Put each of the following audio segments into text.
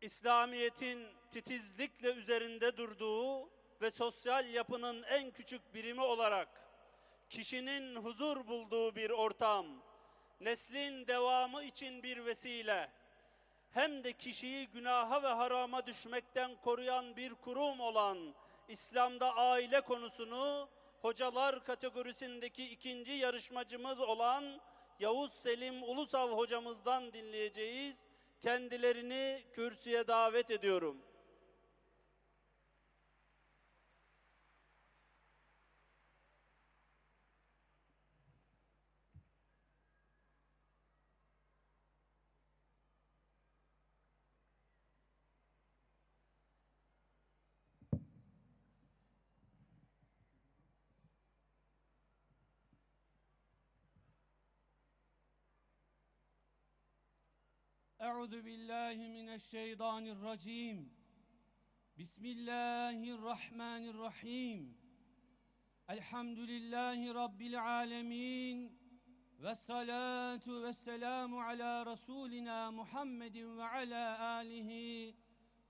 İslamiyet'in titizlikle üzerinde durduğu ve sosyal yapının en küçük birimi olarak kişinin huzur bulduğu bir ortam, neslin devamı için bir vesile, hem de kişiyi günaha ve harama düşmekten koruyan bir kurum olan İslam'da aile konusunu hocalar kategorisindeki ikinci yarışmacımız olan Yavuz Selim Ulusal hocamızdan dinleyeceğiz. Kendilerini kürsüye davet ediyorum. Euzu billahi mineşşeytanirracim. Bismillahirrahmanirrahim. Elhamdülillahi rabbil alamin. Ve salatu ve selamu ala rasulina Muhammedin ve ala alihi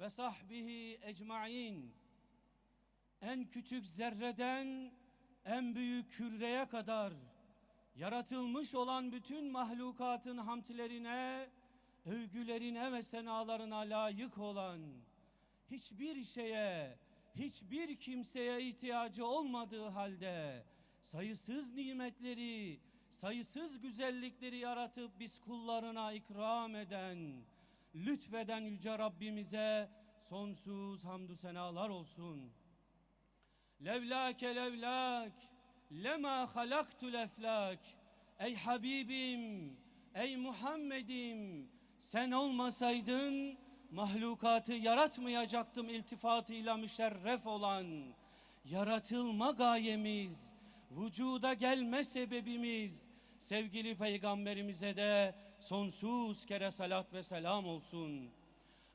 ve sahbihi ecmain. En küçük zerreden en büyük küreye kadar yaratılmış olan bütün mahlukatın hamdlerine övgülerine ve senalarına layık olan hiçbir şeye, hiçbir kimseye ihtiyacı olmadığı halde sayısız nimetleri, sayısız güzellikleri yaratıp biz kullarına ikram eden, lütfeden yüce Rabbimize sonsuz hamdü senalar olsun. Levlake levlak lema halaktul eflak Ey Habibim, ey Muhammed'im sen olmasaydın mahlukatı yaratmayacaktım iltifatıyla müşerref olan yaratılma gayemiz, vücuda gelme sebebimiz sevgili peygamberimize de sonsuz kere salat ve selam olsun.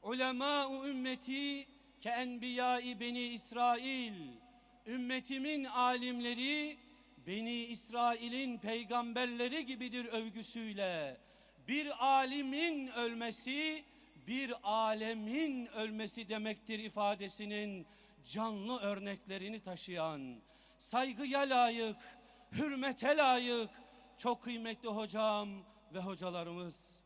Ulema-u ümmeti ke enbiya-i beni İsrail ümmetimin alimleri Beni İsrail'in peygamberleri gibidir övgüsüyle bir alimin ölmesi bir alemin ölmesi demektir ifadesinin canlı örneklerini taşıyan. Saygıya layık, hürmete layık çok kıymetli hocam ve hocalarımız.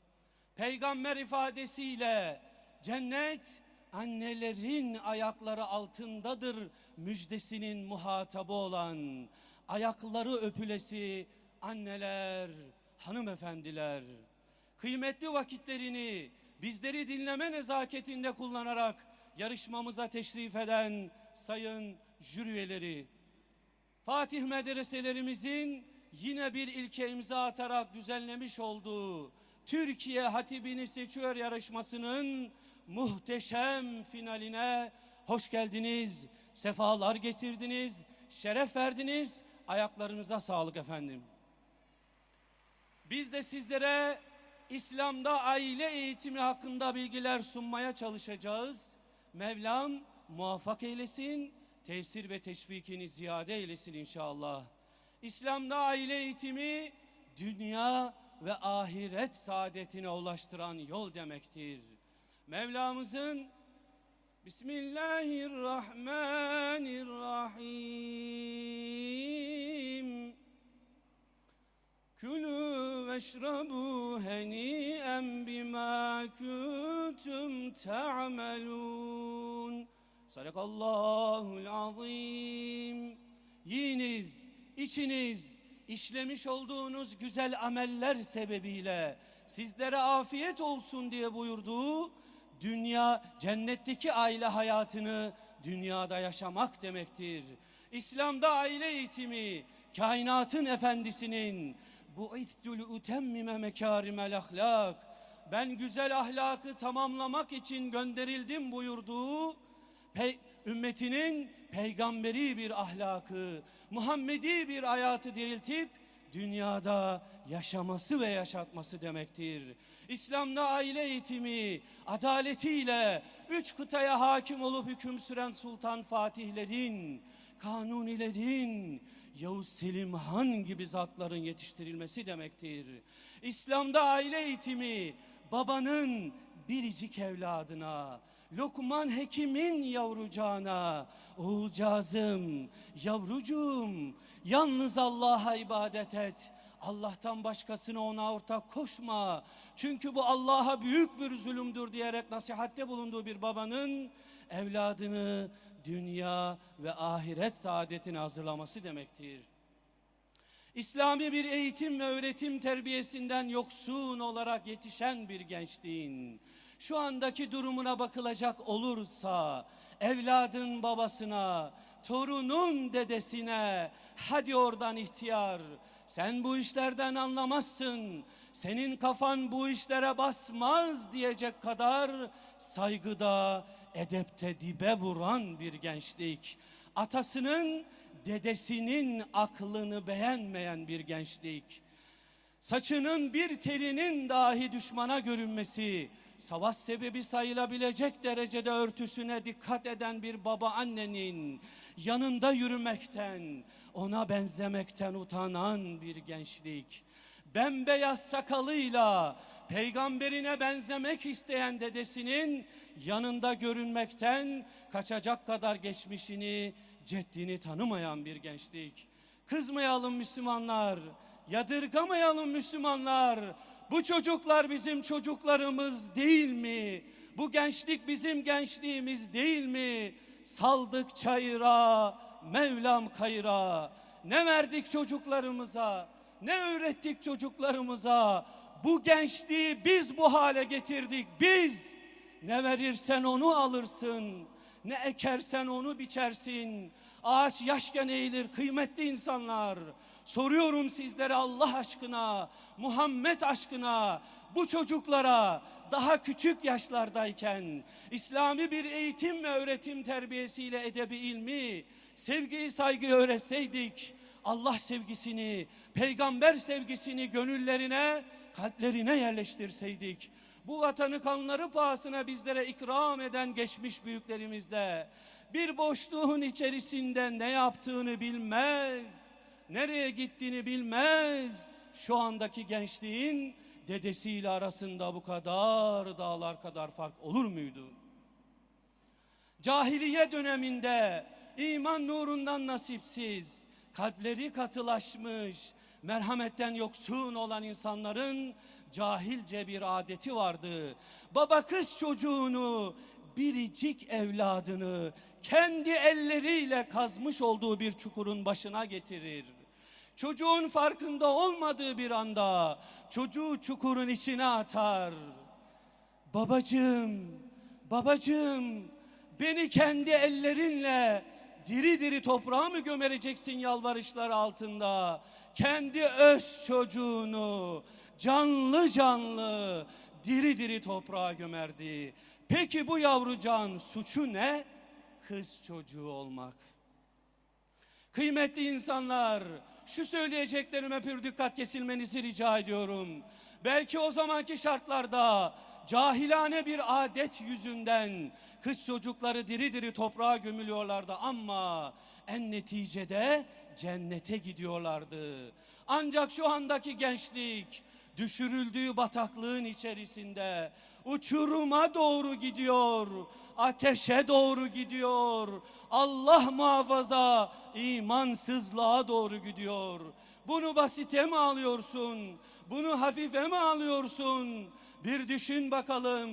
Peygamber ifadesiyle cennet annelerin ayakları altındadır müjdesinin muhatabı olan. Ayakları öpülesi anneler, hanımefendiler kıymetli vakitlerini bizleri dinleme nezaketinde kullanarak yarışmamıza teşrif eden sayın jüri üyeleri Fatih medreselerimizin yine bir ilke imza atarak düzenlemiş olduğu Türkiye Hatibini Seçiyor yarışmasının muhteşem finaline hoş geldiniz, sefalar getirdiniz, şeref verdiniz. Ayaklarınıza sağlık efendim. Biz de sizlere İslam'da aile eğitimi hakkında bilgiler sunmaya çalışacağız. Mevlam muvaffak eylesin, tesir ve teşvikini ziyade eylesin inşallah. İslam'da aile eğitimi dünya ve ahiret saadetine ulaştıran yol demektir. Mevlamızın Bismillahirrahmanirrahim Külü veşrabu heni'en bima kuntum ta'melun Sadakallahul azim. Yiyiniz, içiniz, işlemiş olduğunuz güzel ameller sebebiyle sizlere afiyet olsun diye buyurduğu dünya cennetteki aile hayatını dünyada yaşamak demektir. İslam'da aile eğitimi kainatın efendisinin bu istül utemmime mekarimel ahlak ben güzel ahlakı tamamlamak için gönderildim buyurduğu pe ümmetinin peygamberi bir ahlakı, Muhammedi bir hayatı diriltip dünyada yaşaması ve yaşatması demektir. İslam'da aile eğitimi adaletiyle üç kıtaya hakim olup hüküm süren Sultan Fatihlerin, Kanunilerin, Yavuz Selim Han gibi zatların yetiştirilmesi demektir. İslam'da aile eğitimi babanın biricik evladına, Lokman Hekim'in yavrucağına, oğulcağızım, yavrucuğum, yalnız Allah'a ibadet et. Allah'tan başkasına ona ortak koşma. Çünkü bu Allah'a büyük bir zulümdür diyerek nasihatte bulunduğu bir babanın evladını dünya ve ahiret saadetine hazırlaması demektir. İslami bir eğitim ve öğretim terbiyesinden yoksun olarak yetişen bir gençliğin şu andaki durumuna bakılacak olursa evladın babasına, torunun dedesine hadi oradan ihtiyar sen bu işlerden anlamazsın. Senin kafan bu işlere basmaz diyecek kadar saygıda, edepte dibe vuran bir gençlik. Atasının, dedesinin aklını beğenmeyen bir gençlik. Saçının bir telinin dahi düşmana görünmesi, savaş sebebi sayılabilecek derecede örtüsüne dikkat eden bir baba annenin yanında yürümekten, ona benzemekten utanan bir gençlik. Bembeyaz sakalıyla peygamberine benzemek isteyen dedesinin yanında görünmekten kaçacak kadar geçmişini, ceddini tanımayan bir gençlik. Kızmayalım Müslümanlar, yadırgamayalım Müslümanlar. Bu çocuklar bizim çocuklarımız değil mi? Bu gençlik bizim gençliğimiz değil mi? Saldık çayıra, Mevlam kayıra. Ne verdik çocuklarımıza? Ne öğrettik çocuklarımıza? Bu gençliği biz bu hale getirdik. Biz ne verirsen onu alırsın. Ne ekersen onu biçersin. Ağaç yaşken eğilir kıymetli insanlar. Soruyorum sizlere Allah aşkına, Muhammed aşkına, bu çocuklara daha küçük yaşlardayken İslami bir eğitim ve öğretim terbiyesiyle edebi ilmi, sevgiyi saygıyı öğretseydik, Allah sevgisini, peygamber sevgisini gönüllerine, kalplerine yerleştirseydik, bu vatanı kanları pahasına bizlere ikram eden geçmiş büyüklerimizde bir boşluğun içerisinde ne yaptığını bilmez, nereye gittiğini bilmez. Şu andaki gençliğin dedesiyle arasında bu kadar dağlar kadar fark olur muydu? Cahiliye döneminde iman nurundan nasipsiz, kalpleri katılaşmış, merhametten yoksun olan insanların cahilce bir adeti vardı. Baba kız çocuğunu, biricik evladını kendi elleriyle kazmış olduğu bir çukurun başına getirir. Çocuğun farkında olmadığı bir anda çocuğu çukurun içine atar. Babacığım, babacığım beni kendi ellerinle diri diri toprağa mı gömereceksin yalvarışlar altında? Kendi öz çocuğunu canlı canlı diri diri toprağa gömerdi. Peki bu yavrucağın suçu ne? Kız çocuğu olmak. Kıymetli insanlar, şu söyleyeceklerime pür dikkat kesilmenizi rica ediyorum. Belki o zamanki şartlarda cahilane bir adet yüzünden kız çocukları diri diri toprağa gömülüyorlardı ama en neticede cennete gidiyorlardı. Ancak şu andaki gençlik düşürüldüğü bataklığın içerisinde uçuruma doğru gidiyor, ateşe doğru gidiyor. Allah muhafaza imansızlığa doğru gidiyor. Bunu basite mi alıyorsun? Bunu hafife mi alıyorsun? Bir düşün bakalım.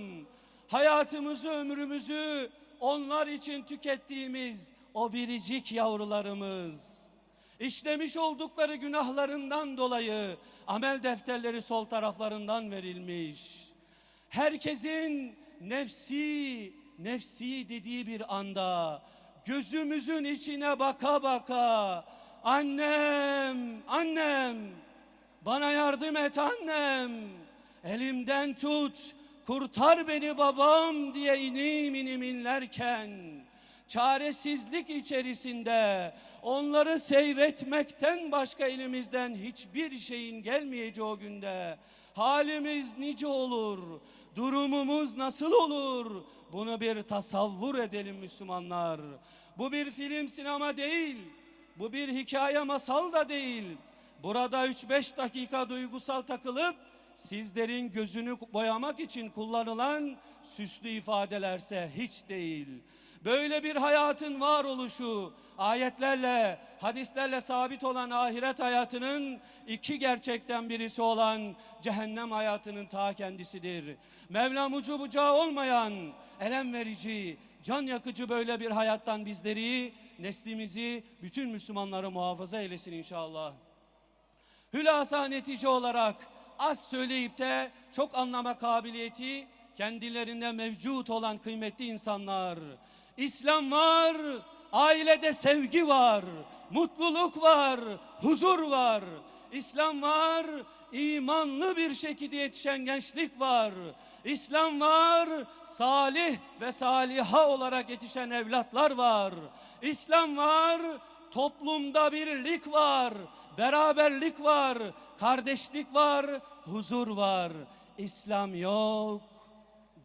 Hayatımızı, ömrümüzü onlar için tükettiğimiz o biricik yavrularımız işlemiş oldukları günahlarından dolayı amel defterleri sol taraflarından verilmiş. Herkesin nefsi, nefsi dediği bir anda gözümüzün içine baka baka annem, annem bana yardım et annem. Elimden tut, kurtar beni babam diye inim inim inlerken çaresizlik içerisinde onları seyretmekten başka elimizden hiçbir şeyin gelmeyeceği o günde halimiz nice olur, durumumuz nasıl olur? Bunu bir tasavvur edelim Müslümanlar. Bu bir film sinema değil, bu bir hikaye masal da değil. Burada 3-5 dakika duygusal takılıp sizlerin gözünü boyamak için kullanılan süslü ifadelerse hiç değil. Böyle bir hayatın varoluşu ayetlerle, hadislerle sabit olan ahiret hayatının iki gerçekten birisi olan cehennem hayatının ta kendisidir. Mevlam ucu bucağı olmayan, elem verici, can yakıcı böyle bir hayattan bizleri, neslimizi, bütün Müslümanları muhafaza eylesin inşallah. Hülasa netice olarak az söyleyip de çok anlama kabiliyeti kendilerinde mevcut olan kıymetli insanlar. İslam var, ailede sevgi var, mutluluk var, huzur var. İslam var, imanlı bir şekilde yetişen gençlik var. İslam var, salih ve saliha olarak yetişen evlatlar var. İslam var, toplumda birlik var, beraberlik var, kardeşlik var, huzur var. İslam yok,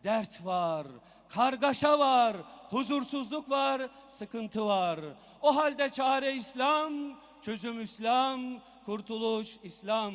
dert var, kargaşa var, huzursuzluk var, sıkıntı var. O halde çare İslam, çözüm İslam, kurtuluş İslam.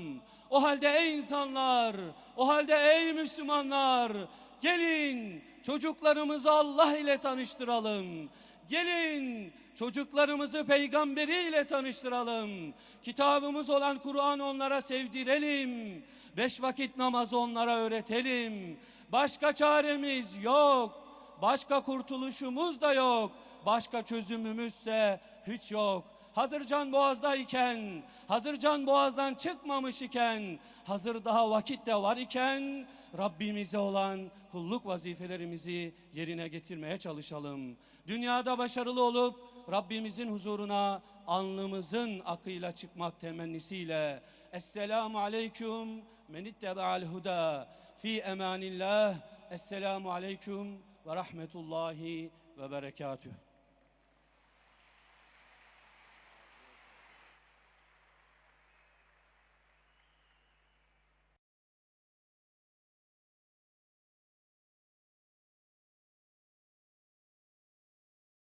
O halde ey insanlar, o halde ey Müslümanlar, gelin çocuklarımızı Allah ile tanıştıralım. Gelin çocuklarımızı peygamberiyle tanıştıralım. Kitabımız olan Kur'an onlara sevdirelim. Beş vakit namazı onlara öğretelim. Başka çaremiz yok. Başka kurtuluşumuz da yok. Başka çözümümüzse hiç yok. Hazır can boğazdayken, hazır can boğazdan çıkmamış iken, hazır daha vakit de var iken Rabbimize olan kulluk vazifelerimizi yerine getirmeye çalışalım. Dünyada başarılı olup Rabbimizin huzuruna alnımızın akıyla çıkmak temennisiyle Esselamu aleyküm men ittebe'al huda fi emanillah Esselamu aleyküm ve rahmetullahi ve berekatüh.